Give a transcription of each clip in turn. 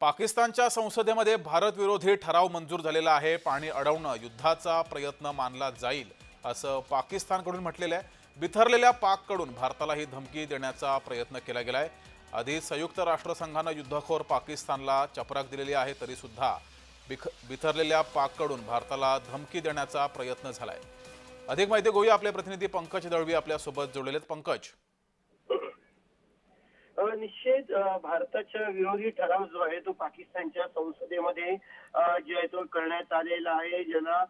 पाकिस्तानच्या संसदेमध्ये भारतविरोधी ठराव मंजूर झालेला आहे. पाणी अडवणं युद्धाचा प्रयत्न मानला जाईल असं पाकिस्तानकडून म्हटलेलं आहे. बिथरलेल्या पाककडून भारताला ही धमकी देण्याचा प्रयत्न केला गेला आहे आधी संयुक्त राष्ट्रसंघानं युद्धखोर पाकिस्तानला चपराक दिलेली आहे तरीसुद्धा बिख बिथरलेल्या पाककडून भारताला धमकी देण्याचा प्रयत्न झाला आहे अधिक माहिती घेऊया आपले प्रतिनिधी पंकज दळवी आपल्यासोबत जोडलेले आहेत. पंकज अ, निश्चित भारताच्या विरोधी ठराव जो आहे तो पाकिस्तानच्या संसदेमध्ये जे आहे तो करण्यात आलेला आहे. ज्याला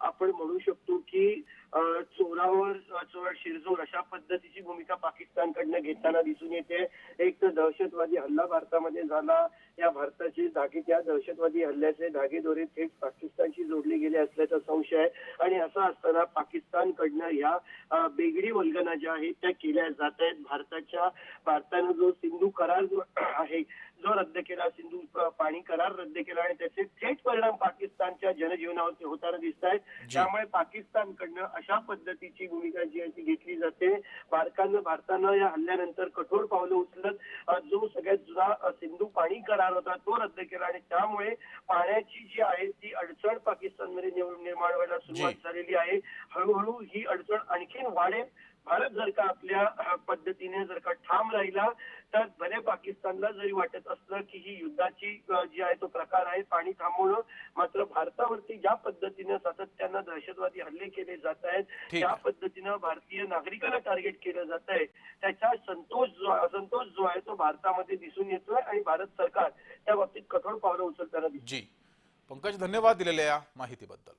आपण म्हणू शकतो की चोरावर चोर शिरजोर अशा पद्धतीची भूमिका पाकिस्तानकडनं घेताना दिसून येते. एक तर दहशतवादी हल्ला भारतामध्ये झाला. या भारताचे धागे त्या दहशतवादी हल्ल्याचे धागेदोरे थेट पाकिस्तान जोडले गेले असल्याचा संशय आहे. आणि असं असताना पाकिस्तानकडनं ह्या अ, बेगडी वल्गना ज्या आहेत त्या केल्या जात आहेत. भारताच्या भारतानं जो सिंधू करार जो आहे जो रद्द केला सिंधू पाणी करार रद्द केला आणि त्याचे थेट परिणाम पाकिस्तानच्या जनजीवनावरती होताना दिसत आहेत. त्यामुळे पाकिस्तानकडनं अशा पद्धतीची भूमिका जी आहे ती घेतली जाते. भारतानं भारतानं या हल्ल्यानंतर कठोर पावलं उचलत सिंधू पाणी करार होता तो रद्द केला आणि त्यामुळे पाण्याची जी आहे ती अडचण पाकिस्तानमध्ये निर्माण व्हायला सुरुवात. झालेली आहे हळूहळू ही अडचण आणखीन वाढेल भारत जर का आपल्या पद्धतीने जर का ठाम राहिला तर भले पाकिस्तानला जरी वाटत असलं की ही युद्धाची जी आहे तो प्रकार आहे पाणी थांबवणं मात्र भारतावरती ज्या पद्धतीने सातत्यानं दहशतवादी हल्ले केले जात आहेत त्या. पद्धतीनं भारतीय नागरिकांना टार्गेट केलं जात आहे त्याचा संतोष जो असंतोष जो आहे तो भारतामध्ये दिसून येतोय आणि भारत सरकार त्या बाबतीत कठोर पावलं उचलताना. जी पंकज धन्यवाद दिलेल्या या माहितीबद्दल